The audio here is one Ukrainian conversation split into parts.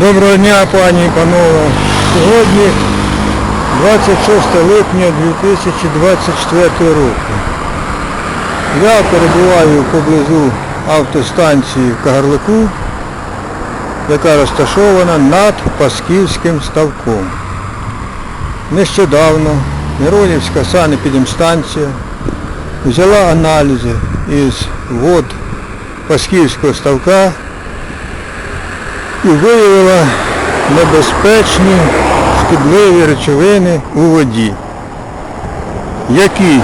Доброго дня, пані і панове. Сьогодні 26 липня 2024 року. Я перебуваю поблизу автостанції в Кагарлику, яка розташована над Пасківським ставком. Нещодавно Миронівська санепідемстанція взяла аналізи із вод Пасківського ставка і виявила небезпечні шкідливі речовини у воді, які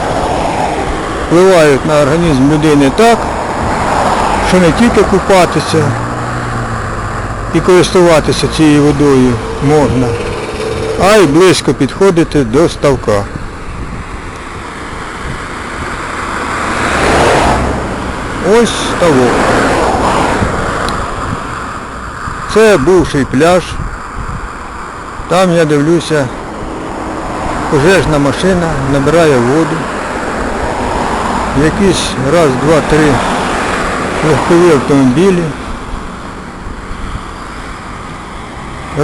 впливають на організм людини так, що не тільки купатися і користуватися цією водою можна, а й близько підходити до ставка. Ось ставок. Це бувший пляж. Там я дивлюся, пожежна машина набирає воду. Якісь раз, два, три легкові автомобілі.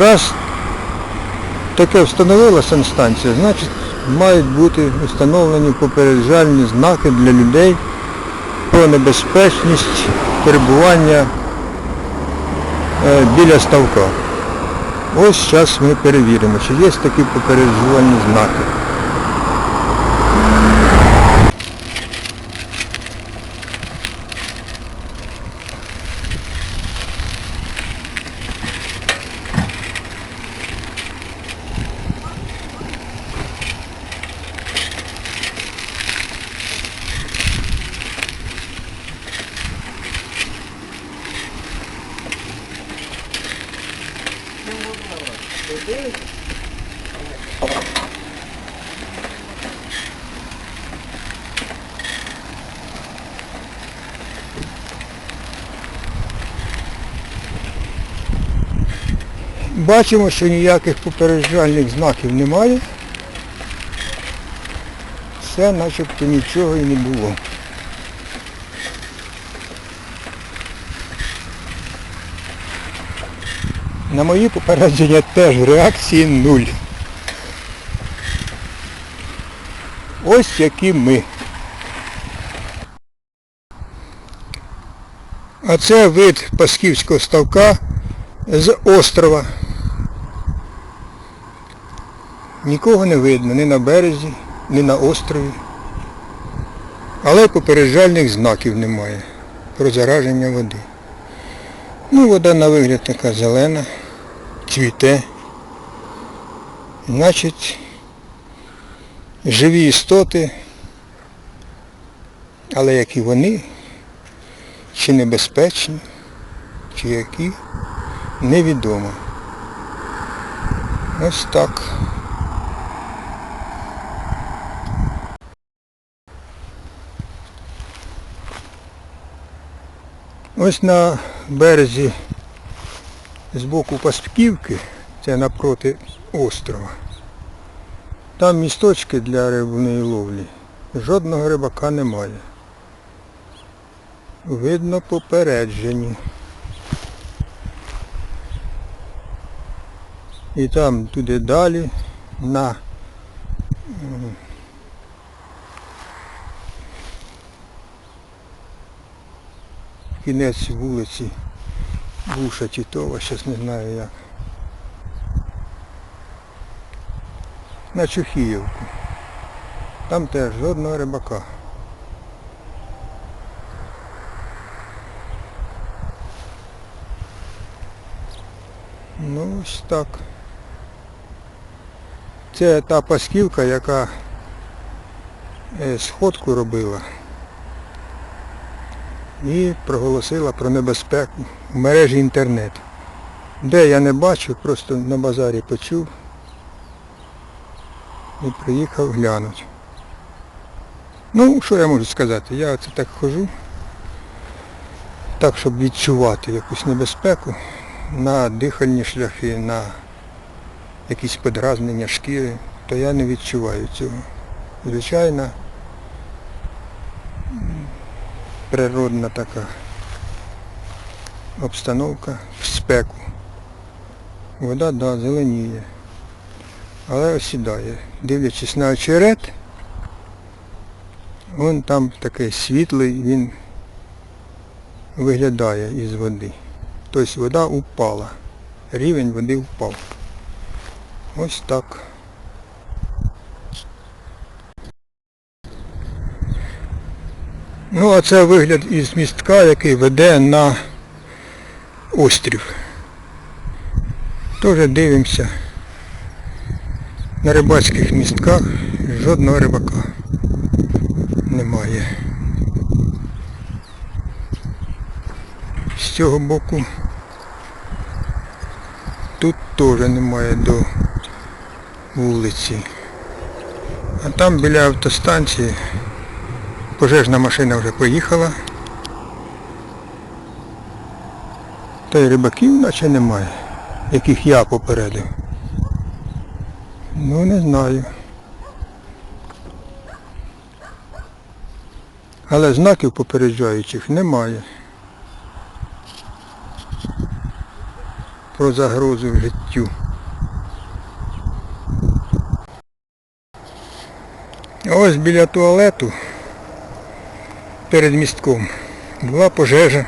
Раз таке встановила санстанція, значить мають бути встановлені попереджальні знаки для людей про небезпечність перебування біля ставка. Ось зараз ми перевіримо, чи є такі попереджувальні знаки. Бачимо, що ніяких попереджальних знаків немає. Все начебто нічого і не було. На мої попередження теж реакції нуль. Ось які ми. А це вид Пасківського ставка з острова. Нікого не видно, ні на березі, ні на острові. Але попереджальних знаків немає про зараження води. Ну, вода на вигляд така зелена, цвіте. Значить, живі істоти, але які вони, чи небезпечні, чи які, невідомо. Ось так. Ось на березі з боку Паспківки, це напроти острова. Там місточки для рибної ловлі. Жодного рибака немає. Видно попереджені. І там туди далі на кінець вулиці Буша Тітова, зараз не знаю як. На Чухіївку. Там теж жодного рибака. Ну ось так. Це та пасківка, яка е, сходку робила і проголосила про небезпеку в мережі інтернет. Де я не бачу, просто на базарі почув і приїхав глянути. Ну, що я можу сказати? Я оце так хожу, так, щоб відчувати якусь небезпеку на дихальні шляхи, на якісь подразнення шкіри, то я не відчуваю цього. Звичайна природна така обстановка в спеку. Вода, да, зеленіє. Але осідає. Дивлячись на очерет, вон там такий світлий, він виглядає із води. Тобто вода упала. Рівень води впав. Ось так. Ну, а це вигляд із містка, який веде на острів. Теж дивимося. На рибацьких містках жодного рибака немає. З цього боку тут теж немає до вулиці. А там біля автостанції пожежна машина вже поїхала. Та й рибаків наче немає, яких я попередив. Ну не знаю. Але знаків попереджаючих немає. Про загрозу життю. Ось біля туалету перед містком була пожежа.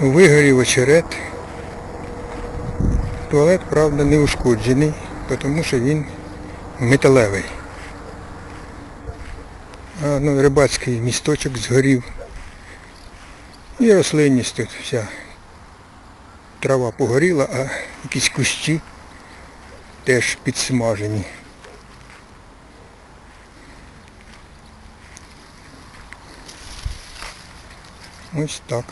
Вигорів очерет. Туалет, правда, не ушкоджений, тому що він металевий. А ну, рибацький місточок згорів. І рослинність тут вся. Трава погоріла, а якісь кущі теж підсмажені. Ось так.